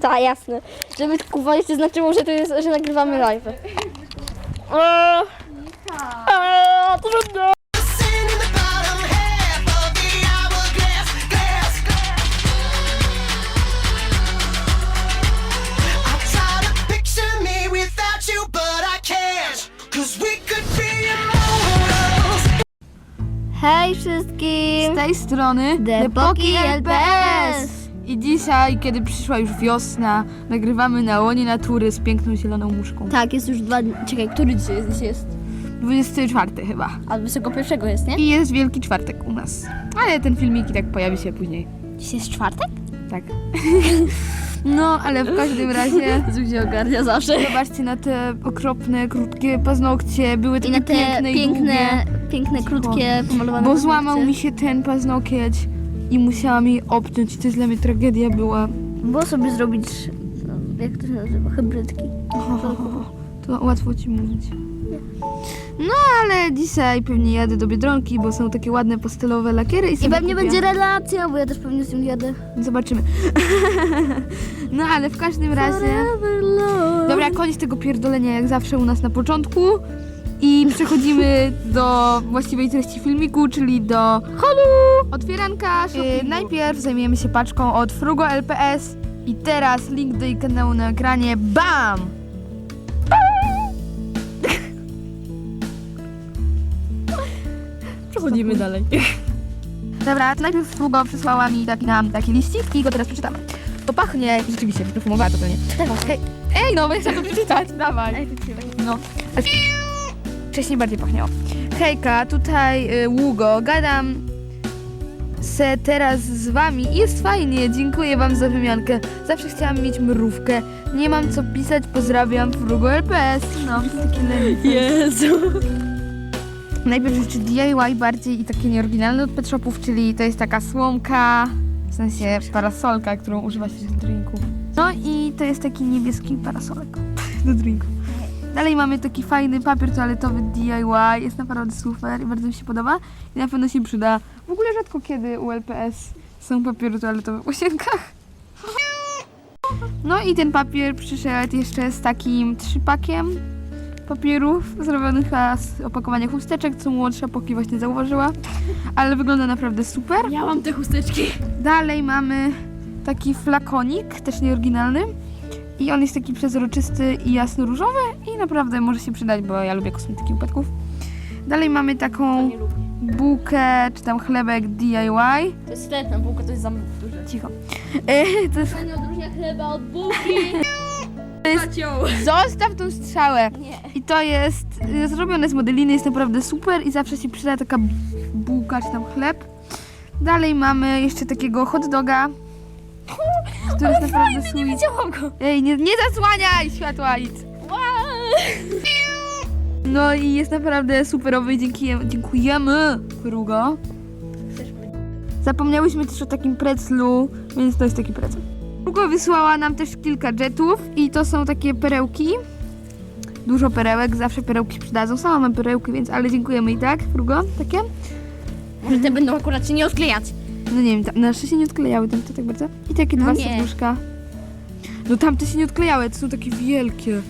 Tak, jasne. Żeby kuwa jeszcze znaczyło, że to jest, że nagrywamy live. Eee, eee, trudno. The the. Hej wszystkim! Z tej strony Depoki LPS. I dzisiaj, kiedy przyszła już wiosna, nagrywamy na łonie natury z piękną zieloną muszką. Tak, jest już dwa dni. Czekaj, który dzisiaj jest? Dzisiaj jest? 24 chyba. A 21 jest, nie? I jest Wielki Czwartek u nas. Ale ten filmik i tak pojawi się później. Dzisiaj jest czwartek? Tak. No, ale w każdym razie Zuzi ogarnia zawsze. zobaczcie na te okropne, krótkie paznokcie. Były I takie na te piękne i piękne, długie. piękne, krótkie, pomalowane Bo paznokcie. złamał mi się ten paznokieć i musiałam jej obciąć. To jest dla mnie tragedia była. Było sobie zrobić, no, jak to się nazywa, hybrydki. To łatwo ci mówić. No ale dzisiaj pewnie jadę do Biedronki, bo są takie ładne pastelowe lakiery i I pewnie kupię. będzie relacja, bo ja też pewnie z nim jadę. Zobaczymy. no ale w każdym razie... Dobra, koniec tego pierdolenia jak zawsze u nas na początku. I przechodzimy do właściwej treści filmiku, czyli do holu! Otwieranka! Yy, najpierw zajmiemy się paczką od Frugo LPS i teraz link do jej kanału na ekranie. BAM! Przechodzimy dalej. Dobra, to najpierw Frugo przysłała mi taki, nam taki liścik i go teraz przeczytamy. To pachnie, rzeczywiście, wyprofumowała to pewnie. Ej, no, ja chcę to przeczytać, dawaj. No. Wcześniej bardziej pachniało. Hejka, tutaj y, Ługo, gadam se teraz z wami i jest fajnie, dziękuję wam za wymiankę. Zawsze chciałam mieć mrówkę. Nie mam co pisać, pozdrawiam Frugo LPS. No, takie lenistwo. Jezu. Najpierw rzeczy DIY bardziej i takie nieoryginalne od pet shopów, czyli to jest taka słomka, w sensie parasolka, którą używa się do drinków. No i to jest taki niebieski parasolek do drinków. Dalej mamy taki fajny papier toaletowy DIY, jest naprawdę super i bardzo mi się podoba i na pewno się przyda. W ogóle rzadko kiedy u LPS są papiery toaletowe w łazienkach. No i ten papier przyszedł jeszcze z takim trzypakiem papierów zrobionych z opakowania chusteczek, co młodsza Poki właśnie zauważyła, ale wygląda naprawdę super. Miałam te chusteczki. Dalej mamy taki flakonik, też nieoryginalny i on jest taki przezroczysty i jasno-różowy i naprawdę może się przydać, bo ja lubię kosmetyki upadków. Dalej mamy taką bułkę, czy tam chlebek DIY. To jest wstępna bułka, to jest za duże. Cicho. E, to jest, To nie odróżnia chleba od bułki. zostaw tą strzałę. Nie. I to jest y, zrobione z modeliny, jest naprawdę super i zawsze się przyda taka bułka czy tam chleb. Dalej mamy jeszcze takiego hot doga, który jest naprawdę sweet. Widziałam go. Ej, nie, nie zasłaniaj światła nic. No i jest naprawdę superowy i dziękujemy, dziękujemy. Zapomniałyśmy też o takim preclu, więc to jest taki precl. Frugo wysłała nam też kilka jetów i to są takie perełki. Dużo perełek, zawsze perełki się przydadzą. Sama mam perełki, więc ale dziękujemy i tak, Frugo, takie. Może te będą akurat się nie odklejać. No nie wiem, ta- nasze się nie odklejały tamte tak bardzo. I takie No dwa nie. serduszka. No tamte się nie odklejały, to są takie wielkie.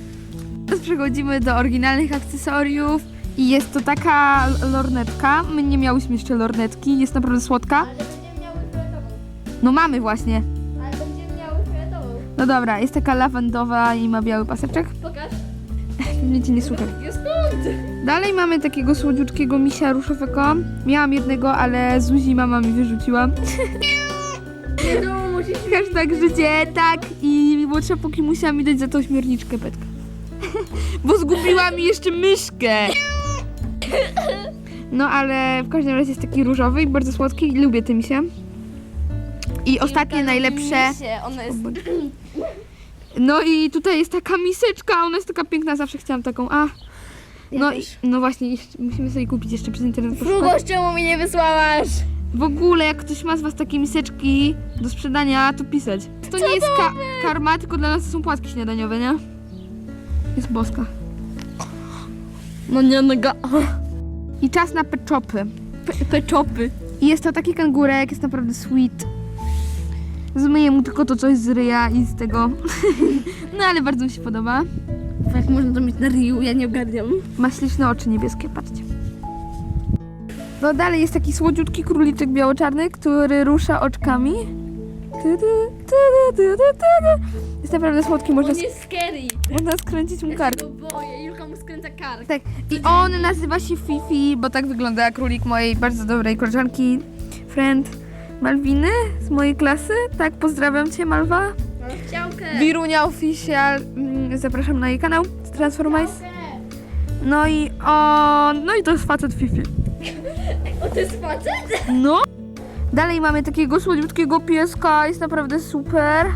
Teraz przechodzimy do oryginalnych akcesoriów. I jest to taka l- lornetka. My nie miałyśmy jeszcze lornetki, jest naprawdę słodka. Ale będziemy miały fioletową. No mamy właśnie. Ale będziemy miały fioletową. No dobra, jest taka lawendowa i ma biały paseczek. Pokaż. Pewnie cię nie słucham. Jest. Dalej mamy takiego słodziutkiego misia różowego. Miałam jednego, ale Zuzi mama mi wyrzuciła. Hashtag życie, tak. I młodsza póki musiała mi dać za to ośmiorniczkę Petka. Bo zgubiła mi jeszcze myszkę. No ale w każdym razie jest taki różowy i bardzo słodki i lubię tym się. I ostatnie najlepsze. Ona jest... No i tutaj jest taka miseczka, ona jest taka piękna, zawsze chciałam taką. A. No, i, no właśnie, jeszcze, musimy sobie kupić jeszcze przez internet. poszukać. Czemu mi nie wysłałaś? W ogóle, jak ktoś ma z was takie miseczki do sprzedania, to pisać. To nie jest ka- karma, tylko dla nas to są płatki śniadaniowe, nie? Jest boska. No nie, noga. I czas na peczopy. Peczopy. I jest to taki kangurek, jest naprawdę sweet. Zmyję mu tylko to coś z ryja i z tego. no ale bardzo mi się podoba. Jak można to mieć na ryju, ja nie ogarniam. Ma śliczne oczy niebieskie, patrzcie. No dalej jest taki słodziutki króliczek biało-czarny, który rusza oczkami. Jest naprawdę słodki, można, On jest scary. można skręcić mu kark. Ja się go boję, Julka mu skręca kark. Tak, i on nazywa się Fifi, bo tak wygląda królik mojej bardzo dobrej koleżanki, friend Malwiny z mojej klasy. Tak, pozdrawiam Cię Malwa. Chciałkę. Wirunia Official, mm, zapraszam na jej kanał Transformice. No i on, no i to jest facet Fifi. O, to jest facet? No. Dalej mamy takiego słodziutkiego pieska, jest naprawdę super.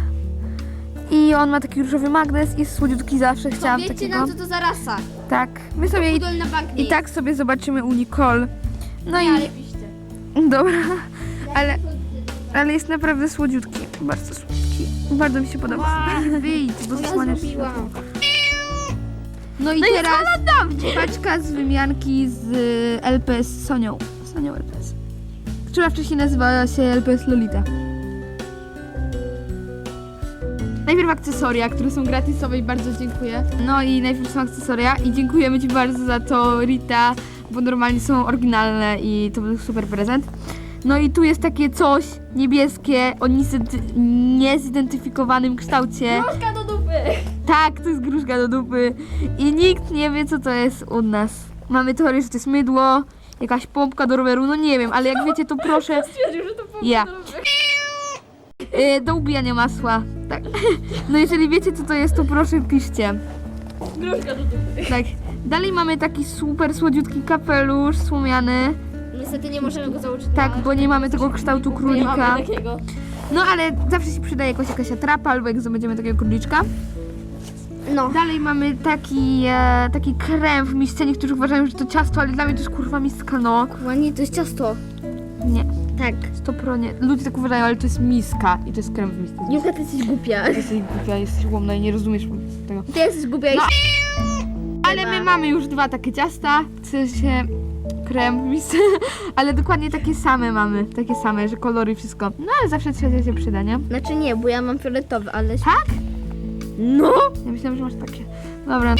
I on ma taki różowy magnes, jest słodziutki zawsze, chciałam Powiedzcie takiego. nam, co to za rasa. Tak, my sobie i, na i tak sobie zobaczymy u Nicole. No i, ale piszcie. dobra, ale, ale jest naprawdę słodziutki, bardzo słodki. Bardzo mi się podoba. Wyjdź, bo Ja zasłaniasz zrobiłam. No i teraz paczka z wymianki z y, LPS z Sonią. Sonią LPS. Która wcześniej nazywała się LPS Lolita. Najpierw akcesoria, które są gratisowe i bardzo dziękuję. No i najpierw są akcesoria i dziękujemy Ci bardzo za to Rita, bo normalnie są oryginalne i to był super prezent. No i tu jest takie coś niebieskie o niezid- niezidentyfikowanym kształcie. Troszka do dupy. Tak, to jest gruszka do dupy. I nikt nie wie, co to jest u nas. Mamy teorię, że to jest mydło, jakaś pompka do roweru, no nie wiem, ale jak wiecie, to proszę Stwierdził, że to pompa Ja. do dupy. yy, do ubijania masła. Tak. No jeżeli wiecie, co to jest, to proszę piszcie. Gruszka do dupy. Tak. Dalej mamy taki super słodziutki kapelusz słomiany. Niestety nie możemy go założyć Tak, na... bo nie mamy tego kształtu Nie królika. mamy takiego. No ale zawsze się przydaje jakoś jakaś atrapa, albo jak zdobędziemy takiego króliczka. No. Dalej mamy taki, e, taki krem w misce. Niektórzy uważają, że to ciasto, ale dla mnie to jest kurwa miska, no. Ładnie, to jest ciasto. Nie, Tak. stopro nie. Ludzie tak uważają, ale to jest miska i to jest krem w misce. Julka, ty jesteś głupia. Jesteś głupia, jesteś łomna i nie rozumiesz tego. Ty jesteś głupia i... No. Ale my mamy już dwa takie ciasta, w sensie krem w misce, ale dokładnie takie same mamy, takie same, że kolory i wszystko. No ale zawsze trzecia się przyda, nie? Znaczy nie, bo ja mam fioletowy, ale... Tak? No! Ja myślałam, że masz takie. Dobra,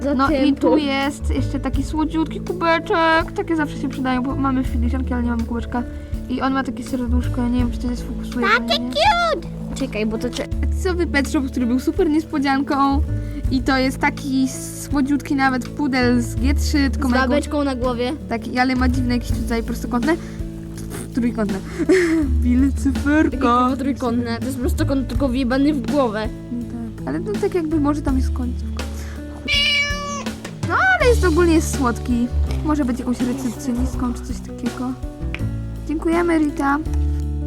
Zatem no i tu jest jeszcze taki słodziutki kubeczek, takie zawsze się przydają, bo mamy filiżanki, ale nie mamy kubeczka. I on ma takie serduszko, ja nie wiem, czy to się sfokusuje. Takie cute! Czekaj, bo to... Cze... Cały pet shop, który był super niespodzianką. I to jest taki słodziutki nawet pudel z G3, tylko Z ma babeczką na głowie. taki, ale ma dziwne jakieś tutaj prostokątne. Trójkątne. Cyferka. Takie trójkątne. To jest prostokąt tylko wjebany w głowę. No tak, ale no tak jakby może tam jest końcówka. No ale jest ogólnie jest słodki. Może być jakąś recepcjonistką czy coś takiego. Dziękujemy Rita.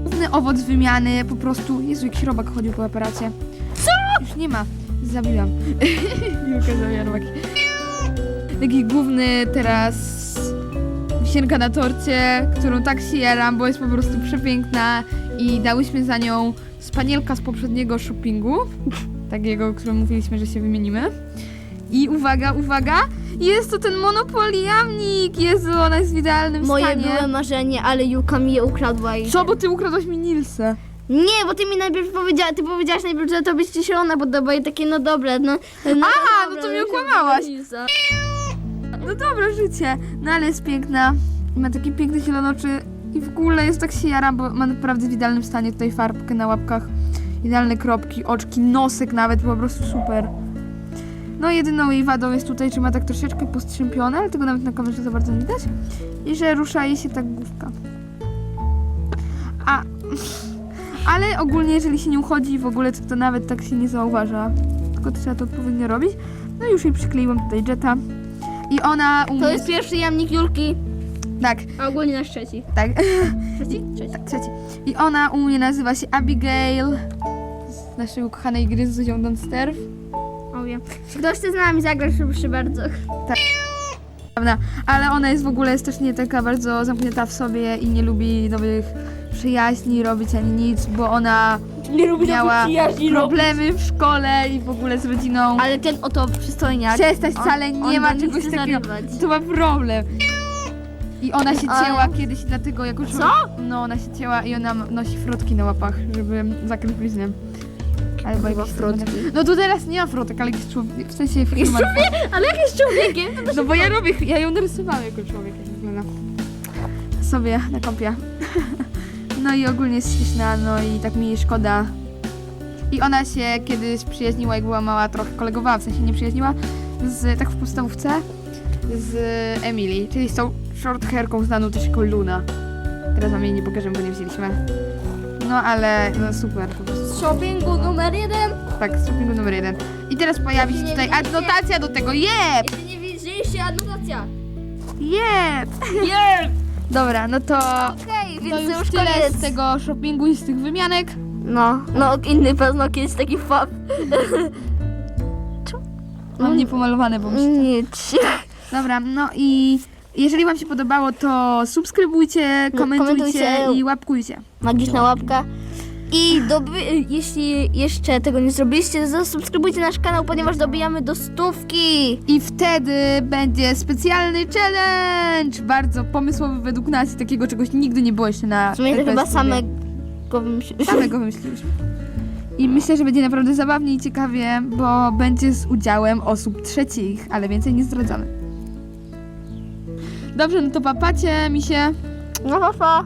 Główny owoc wymiany po prostu. Jezu, jakiś robak chodził po aparacie. Co? Już nie ma. Zabiłam. Julka zabija robaki. Taki główny teraz wisienka na torcie, którą tak się jaram, bo jest po prostu przepiękna i dałyśmy za nią spanielka z poprzedniego shoppingu, takiego, o którym mówiliśmy, że się wymienimy. I uwaga, uwaga, jest to ten monopoliamnik! Jezu, ona jest w idealnym Moje stanie. były marzenie, ale Julka mi je ukradła i... Co, bo ty ukradłaś mi Nilsę? Nie, bo ty mi najpierw powiedziałaś, ty powiedziałaś najpierw, że tobie się zielona podoba i takie, no dobra, no... no Aha, no dobra, to mnie się okłamałaś. Lisa. No dobra, życie. No ale jest piękna. Ma takie piękne zielone oczy. I w ogóle jest tak się jara, bo ma naprawdę w idealnym stanie tutaj farbkę na łapkach. Idealne kropki, oczki, nosek nawet, po prostu super. No jedyną jej wadą jest tutaj, że ma tak troszeczkę postrzępione, ale tego nawet na kamerze za bardzo nie widać. I że rusza jej się tak główka. A... Ale ogólnie, jeżeli się nią chodzi w ogóle, to, to nawet tak się nie zauważa. Tylko trzeba to odpowiednio robić. No i już jej przykleiłam tutaj jetta. I ona u mnie... To jest pierwszy jamnik Julki, Tak, a ogólnie nasz trzeci. tak, Trzeci? Trzeci. tak, trzeci. I ona u mnie nazywa się Abigail z naszej ukochanej gry z Zuzią Don't Sterw. O wiem. Czy ktoś chce z nami zagrać, proszę bardzo. Prawda? Ale ona jest w ogóle jest też nie taka bardzo zamknięta w sobie i nie lubi nowych przyjaźni robić ani nic, bo ona Nie miała problemy w szkole i w ogóle z rodziną. Ale ten oto przystojniak. Przestań, on- wcale nie on ma czegoś chce takiego. zarywać. To ma problem. I ona się Ale- cięła kiedyś dlatego jako człowiek... No, ona się cięła i ona nosi frotki na łapach, żeby zakryć bliznę. Albo jakieś frotki. No tu teraz nie ma frotek, ale jakiś człowiek, w sensie firma... Ale jak jest człowiekiem? To No bo ja robię, ja ją narysowałam jako człowiek, jak wygląda. Sobie na kąpie. No i ogólnie jest śliczna, no i tak mi jej szkoda. I ona się kiedyś przyjaźniła, jak była mała, trochę kolegowała, w sensie nie przyjaźniła, z, tak w podstawówce, z Emily, czyli z tą short hairką znaną też jako Luna. Teraz wam jej nie pokażę, bo nie wzięliśmy. No ale, no super po prostu. Z shoppingu numer jeden. Tak, z shoppingu numer jeden. I teraz pojawi się tutaj adnotacja do tego, jeb! Jeśli nie widzieliście, adnotacja. Jeb! Jest! Dobra, no to... Okej, To więc już już tyle koniec. z tego shoppingu i z tych wymianek. No, no inny pewno kiedyś taki fab. Mam niepomalowane, bo mi się... Nic. Dobra, no i jeżeli wam się podobało, to subskrybujcie, No, komentujcie komentujcie. i łapkujcie. Magiczna łapka. I doby, jeśli jeszcze tego nie zrobiliście, zasubskrybujcie nasz kanał, ponieważ dobijamy do stówki. I wtedy będzie specjalny challenge! Bardzo pomysłowy według nas i takiego czegoś nigdy nie było jeszcze na W sumie to chyba TV. samego. Samego wymyśliliśmy. I myślę, że będzie naprawdę zabawnie i ciekawie, bo będzie z udziałem osób trzecich, ale więcej nie zdradzamy. Dobrze, no to papacie mi się. No pa, pa.